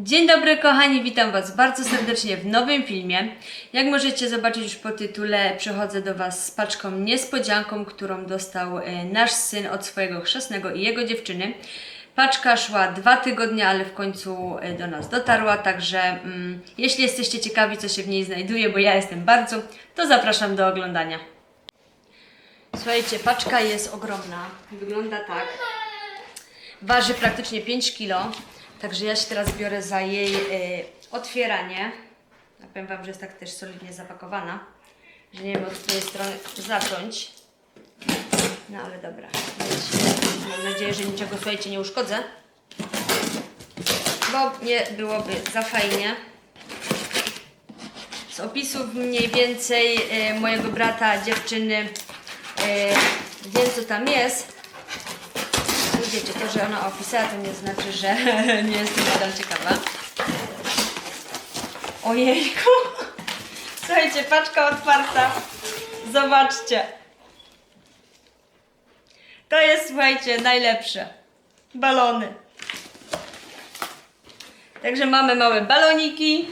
Dzień dobry kochani, witam Was bardzo serdecznie w nowym filmie. Jak możecie zobaczyć już po tytule, przychodzę do Was z paczką niespodzianką, którą dostał e, nasz syn od swojego chrzestnego i jego dziewczyny. Paczka szła dwa tygodnie, ale w końcu e, do nas dotarła, także mm, jeśli jesteście ciekawi, co się w niej znajduje, bo ja jestem bardzo, to zapraszam do oglądania. Słuchajcie, paczka jest ogromna. Wygląda tak. Waży praktycznie 5 kg, także ja się teraz biorę za jej y, otwieranie. Ja powiem Wam, że jest tak też solidnie zapakowana, że nie wiem od której strony zacząć. No ale dobra. Mam nadzieję, że niczego słuchajcie nie uszkodzę, bo nie byłoby za fajnie. Z opisów mniej więcej y, mojego brata, dziewczyny, y, wiem co tam jest. Wiecie, to, że ona opisała, to nie znaczy, że nie jestem nadal ciekawa. Ojejku! Słuchajcie, paczka otwarta. Zobaczcie. To jest, słuchajcie, najlepsze. Balony. Także mamy małe baloniki.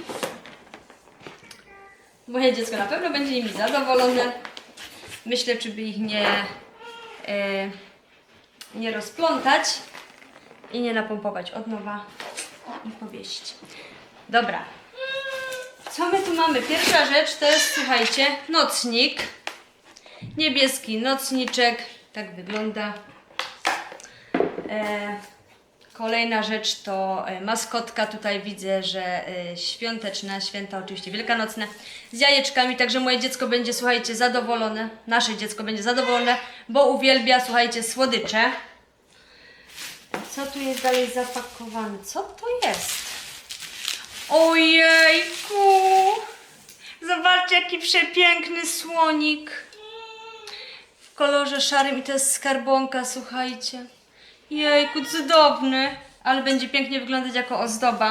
Moje dziecko na pewno będzie nimi zadowolone. Myślę, czy by ich nie... e, nie rozplątać i nie napompować od nowa i powiesić. Dobra. Co my tu mamy? Pierwsza rzecz to jest, słuchajcie, nocnik. Niebieski nocniczek. Tak wygląda. E, kolejna rzecz to e, maskotka. Tutaj widzę, że e, świąteczna, święta oczywiście wielkanocne. Z jajeczkami, także moje dziecko będzie, słuchajcie, zadowolone. Nasze dziecko będzie zadowolone, bo uwielbia, słuchajcie, słodycze. Co tu jest dalej zapakowane? Co to jest? Ojejku! Zobaczcie, jaki przepiękny słonik. W kolorze szarym i to jest skarbonka, słuchajcie. Jejku, cudowny. Ale będzie pięknie wyglądać jako ozdoba.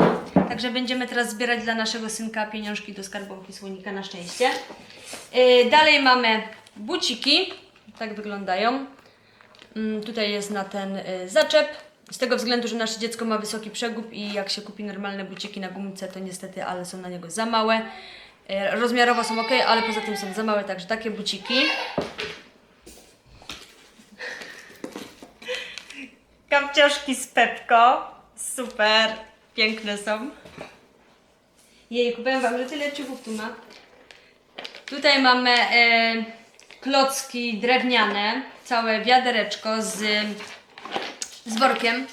Także będziemy teraz zbierać dla naszego synka pieniążki do skarbonki słonika na szczęście. Yy, dalej mamy buciki. Tak wyglądają. Mm, Tutaj jest na ten y, zaczep. Z tego względu, że nasze dziecko ma wysoki przegub i jak się kupi normalne buciki na gumce, to niestety, ale są na niego za małe. Y, Rozmiarowo są ok, ale poza tym są za małe, także takie buciki. Kapcioszki z Pepko. Super. Piękne są. Jej, powiem Wam, że tyle ciuchów tu ma. Tutaj mamy e, klocki drewniane, całe wiadereczko z, z workiem.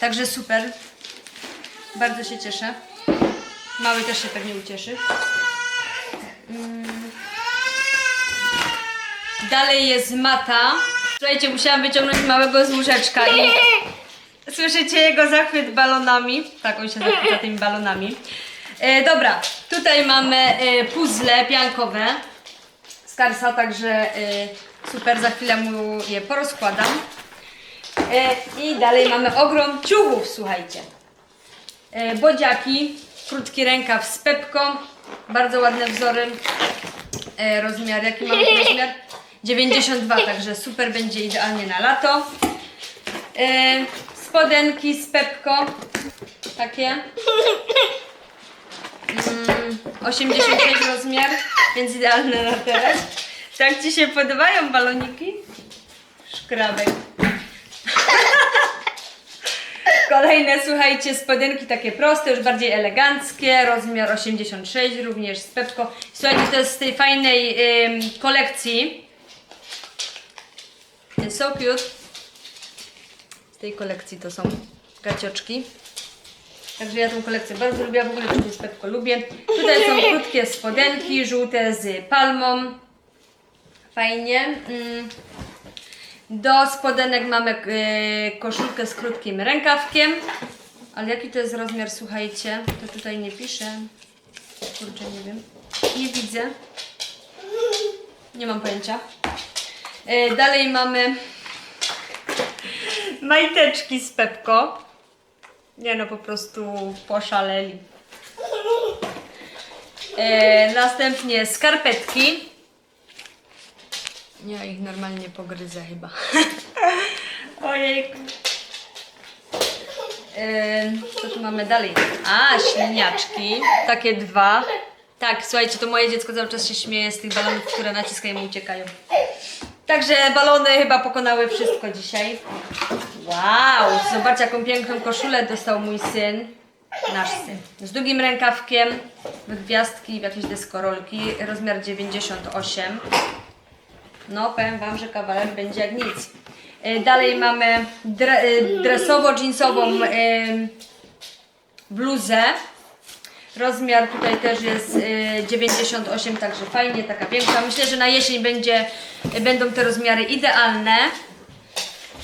Także super. Bardzo się cieszę. Mały też się pewnie ucieszy. Mm. Dalej jest mata. Słuchajcie, musiałam wyciągnąć małego z łóżeczka i słyszycie jego zachwyt balonami. Tak, on się zachwyca tymi balonami. E, dobra, tutaj mamy e, puzzle piankowe z Karsa, także e, super, za chwilę mu je porozkładam. E, I dalej mamy ogrom ciuchów, słuchajcie. E, bodziaki, krótki rękaw z pepką, bardzo ładne wzory. E, rozmiar, jaki mamy rozmiar? 92, także super, będzie idealnie na lato. E, spodenki z pepką, takie. Mm, 86 rozmiar, więc idealne na teraz. Tak Ci się podobają baloniki? Szkrabek. Kolejne, słuchajcie, spodenki takie proste, już bardziej eleganckie, rozmiar 86, również z pepką. Słuchajcie, to jest z tej fajnej ym, kolekcji. So cute. Z tej kolekcji to są gacioczki. Także ja tą kolekcję bardzo lubię, w ogóle z pepko lubię. Tutaj są krótkie spodenki, żółte z palmą. Fajnie. Mm. Do spodenek mamy y, koszulkę z krótkim rękawkiem. Ale jaki to jest rozmiar, słuchajcie? To tutaj nie pisze. Kurczę, nie wiem. Nie widzę. Nie mam pojęcia. Y, dalej mamy majteczki z Pepko. Nie no, po prostu poszaleli. E, następnie skarpetki. Ja ich normalnie pogryzę chyba. Ojejku. Ym, co tu mamy dalej? A, śliniaczki. Takie dwa. Tak, słuchajcie, to moje dziecko cały czas się śmieje z tych balonów, które naciska i mu uciekają. Także balony chyba pokonały wszystko dzisiaj. Wow, zobaczcie jaką piękną koszulę dostał mój syn. Nasz syn. Z długim rękawkiem, w gwiazdki, w jakieś deskorolki, rozmiar 98. No, powiem Wam, że kawaler będzie jak nic. Y, Dalej mamy dre, dresowo-jeansową y, bluzę. Rozmiar tutaj też jest y, 98, także fajnie, taka większa. Myślę, że na jesień będzie, y, będą te rozmiary idealne.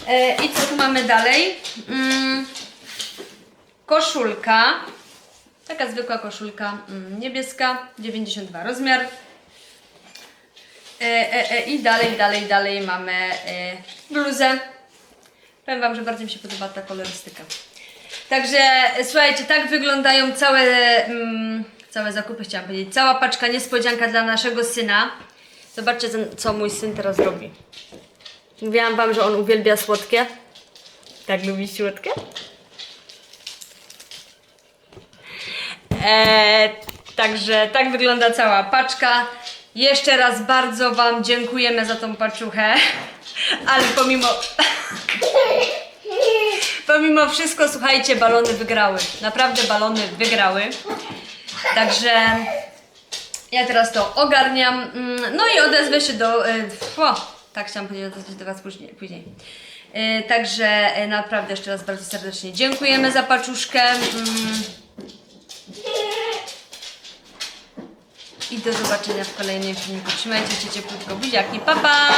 Y, I co tu mamy dalej? Mm, koszulka. Taka zwykła koszulka mm, niebieska, 92 rozmiar. E, I dalej, dalej, dalej mamy bluzę. Powiem Wam, że bardzo mi się podoba ta kolorystyka. Także słuchajcie, tak wyglądają całe, mm, całe zakupy, chciałam powiedzieć. Cała paczka niespodzianka dla naszego syna. Zobaczcie, co mój syn teraz robi. Mówiłam Wam, że on uwielbia słodkie. Tak lubi słodkie? Eee, także tak wygląda cała paczka. Jeszcze raz bardzo Wam dziękujemy za tą paczuchę, ale pomimo. Pomimo wszystko, słuchajcie, balony wygrały. Naprawdę balony wygrały. Także ja teraz to ogarniam. Mm, No i odezwę się do. e, O, tak chciałam powiedzieć, odezwę się do Was później. później. E, Także e, naprawdę jeszcze raz bardzo serdecznie dziękujemy za paczuszkę. Mm, I do zobaczenia w kolejnym filmiku. Trzymajcie się cieplutko, buziaki, pa pa!